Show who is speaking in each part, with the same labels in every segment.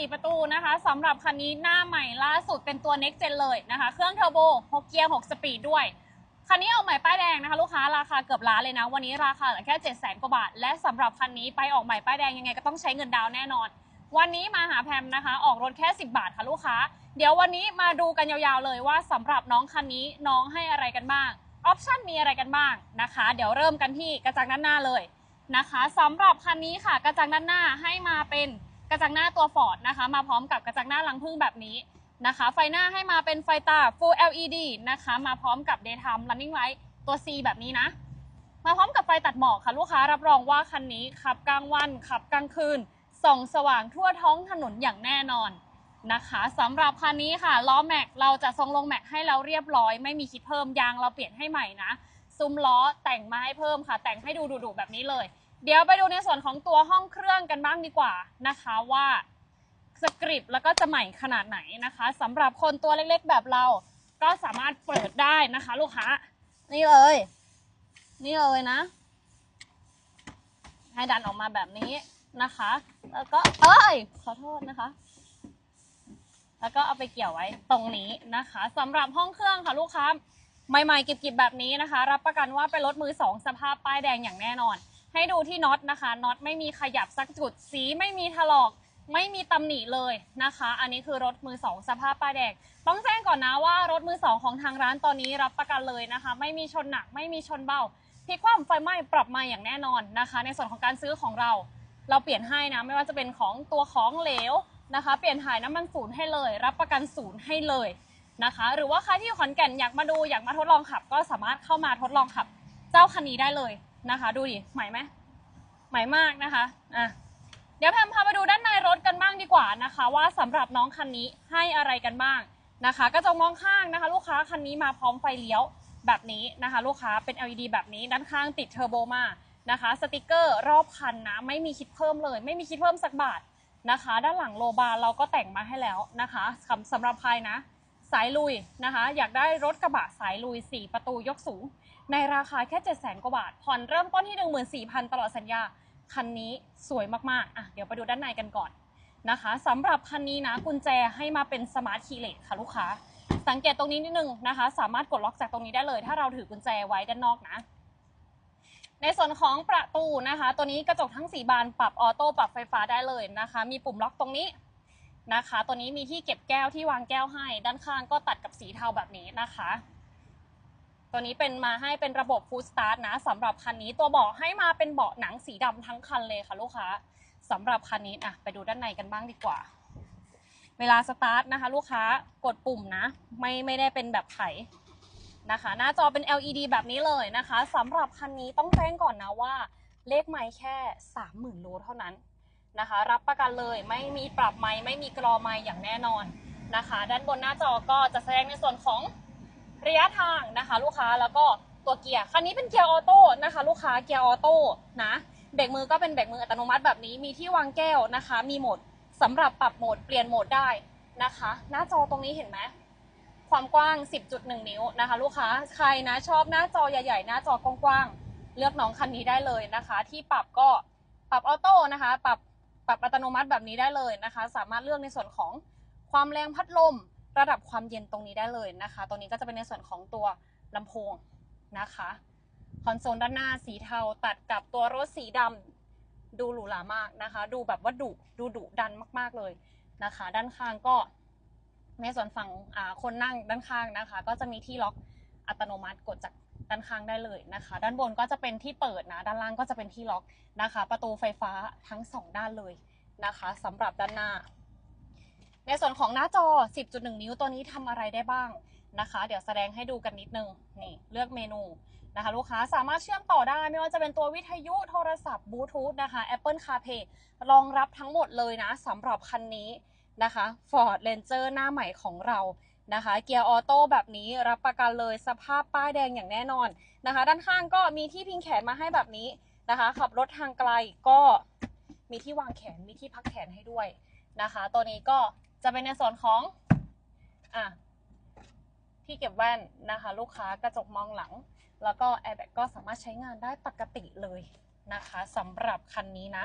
Speaker 1: 4 ประตูนะคะสำหรับคันนี้หน้าใหม่ล่าสุดเป็นตัว Next Gen เลยนะคะ เครื่องเทอร์โบ6เกียร์6สปีดด้วย คันนี้เอาใหม่ป้ายแดงนะคะ ลูกค้าราคาเกือบล้านเลยนะ วันนี้ราคาเหลือแค่ 7 0 0 0 0 0กว่าบาท และสำหรับคันนี้ไปออกใหม่ป้ายแดงยังไงก็ต้องใช้เงินดาวน์แน่นอน วันนี้มาหาแพมนะคะ ออกรถแค่ 10 บาทค่ะลูกค้า เดี๋ยววันนี้มาดูกันยาวๆเลยว่าสำหรับน้องคันนี้น้องให้อะไรกันบ้างออปชั่นมีอะไรกันบ้างนะคะ เดี๋ยวเริ่มกันที่กระจังด้านหน้าเลยนะคะสำหรับคันนี้ค่ะ กระจังด้านหน้าให้มาเป็น กระจังหน้าตัวฟอร์ดนะคะมาพร้อมกับกระจังหน้าลังพึ่งแบบนี้นะคะ ไฟหน้าให้มาเป็นไฟตา Full LED นะคะ มาพร้อมกับ Daytime Running Light ตัว C แบบนี้นะ มาพร้อมกับไฟตัดหมอกค่ะลูกค้ารับรองว่าคันนี้ขับกลางวันขับกลางคืนส่องสว่างทั่วท้องถนนอย่างแน่นอนนะคะสำหรับคันนี้ค่ะล้อแม็กเราจะทรงลงแม็กให้เราเรียบร้อย ไม่มีคิดเพิ่มยางเราเปลี่ยนให้ใหม่นะซุ้มล้อแต่งมาให้เพิ่มค่ะ แต่งให้ดูดุๆแบบนี้เลย เดี๋ยวไปดูในส่วนของตัวห้องเครื่องกันบ้างดีกว่านะคะว่าสคริปแล้วก็จะใหม่ขนาดไหนนะคะสำหรับคนตัวเล็กๆแบบเราก็สามารถเปิดได้นะคะ ลูกค้า นี่เลย นี่เลยนะ ให้ดันออกมาแบบนี้นะคะ แล้วก็เอ้ยขอโทษนะคะ แล้วก็เอาไปเกี่ยวไว้ตรงนี้นะคะสำหรับห้องเครื่องค่ะลูกค้าใหม่ๆกิบๆแบบนี้นะคะ รับประกันว่าเป็นรถมือสองสภาพป้ายแดงอย่างแน่นอน ให้ดูที่น็อตนะคะน็อตไม่มีขยับสักจุดสีไม่มีถลอกไม่มีตำหนิเลยนะคะ อันนี้คือรถมือสองสภาพป้ายแดงต้องแจ้งก่อนนะว่ารถมือสองของทางร้านตอนนี้รับประกันเลยนะคะ ไม่มีชนหนักไม่มีชนเบาพลิกคว่ำไฟไหม้ปรับมาอย่างแน่นอนนะคะ ในส่วนของการซื้อของเรา เราเปลี่ยนให้นะไม่ว่าจะเป็นของตัวของเหลวนะคะ เปลี่ยนถ่ายน้ำมันศูนย์ให้เลย รับประกันศูนย์ให้เลยนะคะ หรือว่าใครที่อยู่ขอนแก่นอยากมาดูอยากมาทดลองขับ ก็สามารถเข้ามาทดลองขับ เจ้าคันนี้ได้เลย นะคะ ดูดิใหม่ไหมใหม่มากนะคะอะเดี๋ยวแพมพาไปดูด้านในรถกันบ้างดีกว่านะคะ ว่าสำหรับน้องคันนี้ให้อะไรกันบ้างนะคะกระจกมองข้างนะคะ ลูกค้าคันนี้มาพร้อมไฟเลี้ยวแบบนี้นะคะ ลูกค้าเป็น LED แบบนี้ด้านข้างติดเทอร์โบมานะคะสติกเกอร์รอบคันนะไม่มีคิดเพิ่มเลย ไม่มีคิดเพิ่มสักบาทนะคะ ด้านหลังโลบาร์เราก็แต่งมาให้แล้วนะคะสำสำหรับใครนะ สายลุยนะคะ อยากได้รถกระบะสายลุย 4 ประตูยกสูง ในราคาแค่7 0 0 0 0 0 กว่าบาท ผ่อนเริ่มต้นที่ 14,000 ตลอดสัญญา คันนี้สวยมาก ๆ อะ เดี๋ยวไปดูด้านในกันก่อนนะคะสำหรับคันนี้นะกุญแจให้มาเป็นสมาร์ทคีย์เลสค่ะลูกค้า สังเกตตรงนี้นิดนึงนะคะ สามารถกดล็อกจากตรงนี้ได้เลย ถ้าเราถือกุญแจไว้ด้านนอกนะ ในส่วนของประตูนะคะ ตัวนี้กระจกทั้ง 4 บานปรับออโต้ปรับไฟฟ้าได้เลยนะคะ มีปุ่มล็อกตรงนี้นะคะ ตัวนี้มีที่เก็บแก้วที่วางแก้วให้ ด้านข้างก็ตัดกับสีเทาแบบนี้นะคะ ตัวนี้เป็นมาให้เป็นระบบ Full Start นะสำหรับคันนี้ตัวเบาะให้มาเป็นเบาะหนังสีดำทั้งคันเลยค่ะลูกค้าสำหรับคันนี้อะไปดูด้านในกันบ้างดีกว่า เวลาสตาร์ทนะคะ ลูกค้ากดปุ่มนะ ไม่ไม่ได้เป็นแบบไถนะคะ หน้าจอเป็น LED แบบนี้เลยนะคะสำหรับคันนี้ต้องแจ้งก่อนนะว่า เลขไม่แค่ 30,000โลเท่านั้นนะคะ รับประกันเลยไม่มีปรับไม้ไม่มีกรอไม้อย่างแน่นอนนะคะ ด้านบนหน้าจอก็จะแสดงในส่วนของ ระยะทางนะคะ ลูกค้าแล้วก็ตัวเกียร์คันนี้เป็นเกียร์ออโต้นะคะ ลูกค้าเกียร์ออโต้นะเบรกมือก็เป็นเบรกมืออัตโนมัติแบบนี้มีที่วางแก้วนะคะ มีโหมดสำหรับปรับโหมดเปลี่ยนโหมดได้นะคะ หน้าจอตรงนี้เห็นไหมความกว้าง 10.1 นิ้วนะคะ ลูกค้าใครนะชอบหน้าจอใหญ่ๆ หน้าจอกว้างๆเลือกน้องคันนี้ได้เลยนะคะ ที่ปรับก็ปรับออโต้นะคะ ปรับปรับอัตโนมัติแบบนี้ได้เลยนะคะ สามารถเลือกในส่วนของความแรงพัดลม ระดับความเย็นตรงนี้ได้เลยนะคะ ตรงนี้ก็จะเป็นในส่วนของตัวลำโพงนะคะ คอนโซลด้านหน้าสีเทาตัดกับตัวรถสีดำดูหรูหรามากนะคะ ดูแบบว่าดุดูดุดันมากๆเลยนะคะ ด้านข้างก็ในส่วนฝั่งคนนั่งด้านข้างนะคะ ก็จะมีที่ล็อกอัตโนมัติกดจากด้านข้างได้เลยนะคะ ด้านบนก็จะเป็นที่เปิดนะ ด้านล่างก็จะเป็นที่ล็อกนะคะ ประตูไฟฟ้าทั้งสองด้านเลยนะคะสำหรับด้านหน้า ในส่วนของหน้าจอ 10.1 นิ้วตัวนี้ทำอะไรได้บ้างนะคะ เดี๋ยวแสดงให้ดูกันนิดนึงนี่เลือกเมนูนะคะลูกค้าสามารถเชื่อมต่อได้ ไม่ว่าจะเป็นตัววิทยุโทรศัพท์บลูทูธนะคะ Apple CarPlay รองรับทั้งหมดเลยนะสำหรับคันนี้นะคะ Ford Ranger หน้าใหม่ของเรานะคะเกียร์ออโต้แบบนี้รับประกันเลยสภาพป้ายแดงอย่างแน่นอนนะคะ ด้านข้างก็มีที่พิงแขนมาให้แบบนี้นะคะ ขับรถทางไกลก็มีที่วางแขนมีที่พักแขนให้ด้วยนะคะ ตัวนี้ก็ จะเป็นในส่วนของอะที่เก็บแว่นนะคะ ลูกค้ากระจกมองหลัง แล้วก็แอร์แบ็กก็สามารถใช้งานได้ปกติเลยนะคะสำหรับคันนี้นะ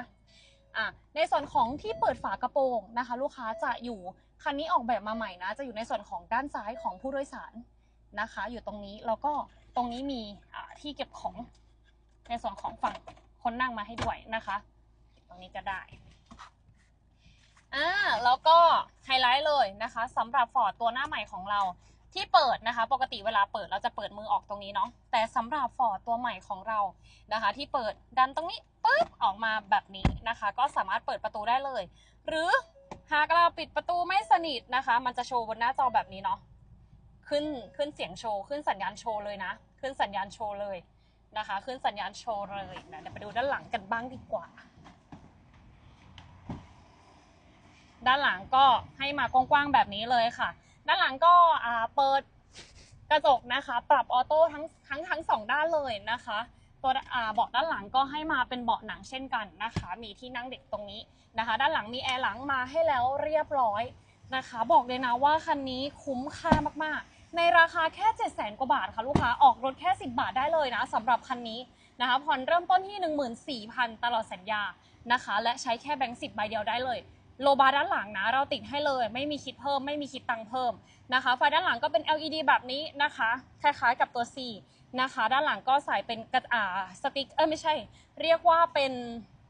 Speaker 1: อะในส่วนของที่เปิดฝากระโปรงนะคะ ลูกค้าจะอยู่คันนี้ออกแบบมาใหม่นะ จะอยู่ในส่วนของด้านซ้ายของผู้โดยสารนะคะ อยู่ตรงนี้แล้วก็ตรงนี้มีที่เก็บของในส่วนของฝั่งคนนั่งมาให้ด้วยนะคะ ตรงนี้ก็ได้ อ่าแล้วก็ไฮไลท์เลยนะคะสำหรับฟอร์ดตัวหน้าใหม่ของเราที่เปิดนะคะ ปกติเวลาเปิดเราจะเปิดมือออกตรงนี้เนาะแต่สำหรับฟอร์ดตัวใหม่ของเรานะคะ ที่เปิดดันตรงนี้ปึ๊บออกมาแบบนี้นะคะ ก็สามารถเปิดประตูได้เลย หรือหากเราปิดประตูไม่สนิทนะคะ มันจะโชว์บนหน้าจอแบบนี้เนาะขึ้นขึ้นเสียงโชว์ขึ้นสัญญาณโชว์เลยนะ ขึ้นสัญญาณโชว์เลยนะคะ ขึ้นสัญญาณโชว์เลยนะเดี๋ยวไปดูด้านหลังกันบ้างดีกว่า ด้านหลังก็ให้มากว้างๆแบบนี้เลยค่ะ ด้านหลังก็เปิดกระจกนะคะ ปรับออโต้ทั้งทั้งทั้งสองด้านเลยนะคะ ตัวเบาะด้านหลังก็ให้มาเป็นเบาะหนังเช่นกันนะคะ มีที่นั่งเด็กตรงนี้นะคะ ด้านหลังมีแอร์หลังมาให้แล้วเรียบร้อยนะคะ บอกเลยนะว่าคันนี้คุ้มค่ามากๆ ในราคาแค่ 7 0 0 0 0กว่าบาทค่ะลูกค้าออกรถแค่ 10 บาทได้เลยนะสำหรับคันนี้นะคะผ่อนเริ่มต้นที่ 14,000 ตลอดสัญญานะคะ และใช้แค่แบงค์สิบใบเดียวได้เลย โลบาร์ด้านหลังนะ เราติดให้เลย ไม่มีคิดเพิ่ม ไม่มีคิดตังเพิ่มนะคะ ไฟด้านหลังก็เป็น LED แบบนี้นะคะ คล้ายๆกับตัว C นะคะ ด้านหลังก็ใส่เป็นกระอ่าสติ๊กเออไม่ใช่ เรียกว่าเป็น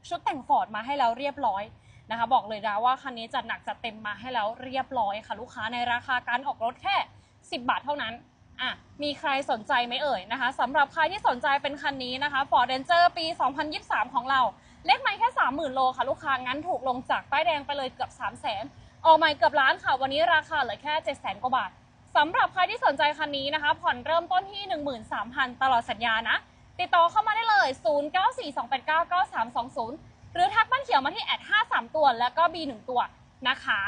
Speaker 1: ชุดแต่งฟอร์ดมาให้แล้วเรียบร้อยนะคะ บอกเลยนะว่าคันนี้จัดหนักจัดเต็มมาให้แล้วเรียบร้อยค่ะ ลูกค้าในราคาการออกรถแค่ 10 บาทเท่านั้นอะมีใครสนใจไหมเอ่ยนะคะสำหรับใครที่สนใจเป็นคันนี้นะคะ Ford Ranger ปี 2023 ของเรา เล็กไม้แค่ 30,000 โลค่ะลูกค้างั้นถูกลงจากป้ายแดงไปเลยเกือบ 3 0 0 0 0 0ออกใหม่เกือบล้านค่ะ วันนี้ราคาเหลือแค่ 700,000 กว่าบาทสำหรับใครที่สนใจคันนี้นะคะ ผ่อนเริ่มต้นที่ 13,000 ตลอดสัญญานะ ติดต่อเข้ามาได้เลย 0942899320 หรือทักบ้านเขียวมาที่แอด53 ตัว แล้วก็ B1 ตัวนะคะ